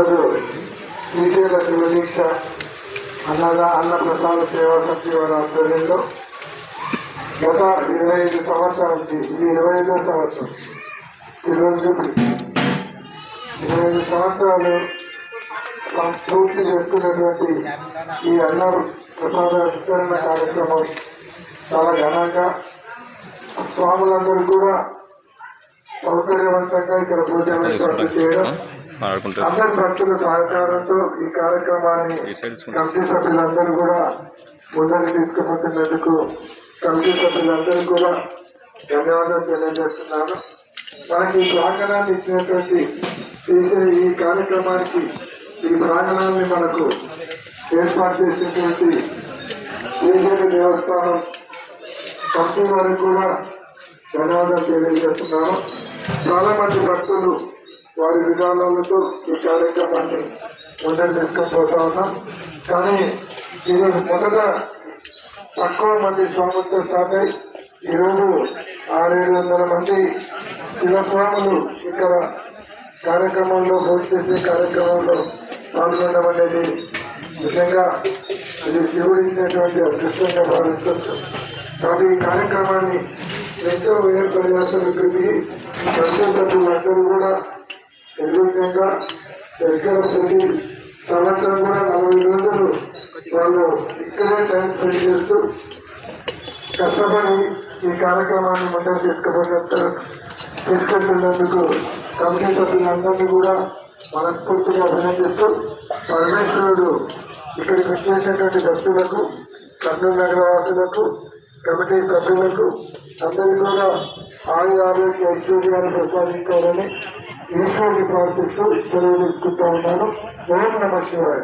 ఈరోజు శ్రీశైల శివదీక్ష అన్నద అన్న ప్రసాద సేవా సమితి వారి ఆధ్వర్యంలో గత ఇరవై ఐదు సంవత్సరాల నుంచి ఇది ఇరవై ఐదో సంవత్సరం సిల్వర్ జూబ్లీ ఇరవై ఐదు సంవత్సరాలు పూర్తి చేసుకున్నటువంటి ఈ అన్న ప్రసాద విస్తరణ కార్యక్రమం చాలా ఘనంగా స్వాములందరూ కూడా సౌకర్యవంతంగా ఇక్కడ పూజలు చేయడం అందరి భక్తుల సహకారంతో ఈ కార్యక్రమాన్ని. కమిటీ సభ్యులందరూ కూడా ముందరికి తీసుకుపోతున్నందుకు కమిటీ సభ్యులందరూ కూడా ధన్యవాదాలు తెలియజేస్తున్నాను. మనకి ఈ ప్రాంగణాన్ని ఇచ్చినటువంటి చేసే ఈ కార్యక్రమానికి ఈ ప్రాంగణాన్ని మనకు ఏర్పాటు చేసినటువంటి శ్రీశైల దేవస్థానం కమిటీ వారికి కూడా ధన్యవాదాలు తెలియజేస్తున్నాను. చాలా మంది భక్తులు వారి విధానాలతో ఈ కార్యక్రమాన్ని ముందరు తీసుకొని పోతా ఉన్నాం. కానీ ఈరోజు మొదట తక్కువ మంది స్వాములతో స్టార్ట్ అయి ఈరోజు ఆరేడు వందల మంది శివస్వాములు ఇక్కడ కార్యక్రమంలో భోజనం చేసే కార్యక్రమంలో పాల్గొనడం అనేది నిజంగా ఇది శివుడు ఇచ్చినటువంటి అదృష్టంగా భావిస్తుంది కాబట్టి ఈ కార్యక్రమాన్ని ఎంతో ఏర్పడియాసలు తిరిగి సభ్యులందరూ కూడా నిర్విఘ్నంగా దగ్గర ప్రతి సంవత్సరం కూడా నలభై రోజులు వాళ్ళు ఇక్కడే టైం స్పెండ్ చేస్తూ కష్టపడి ఈ కార్యక్రమాన్ని ముందుకు తీసుకుపోయినందుకు తీసుకెళ్తున్నందుకు కమిటీ సభ్యులందరినీ కూడా మనస్ఫూర్తిగా అభినందిస్తూ పరమేశ్వరుడు ఇక్కడికి వచ్చేసినటువంటి భక్తులకు కర్నూలు నగరవాసులకు కమిటీ సభ్యులకు అందరికీ కూడా ఆయుర ఆరోగ్య ఐశ్వర్యాన్ని ప్రసాదించాలని ఈశ్వరుని ప్రార్థిస్తూ సెలవు తీసుకుంటా ఉన్నాను. ఓం నమ శివాయ.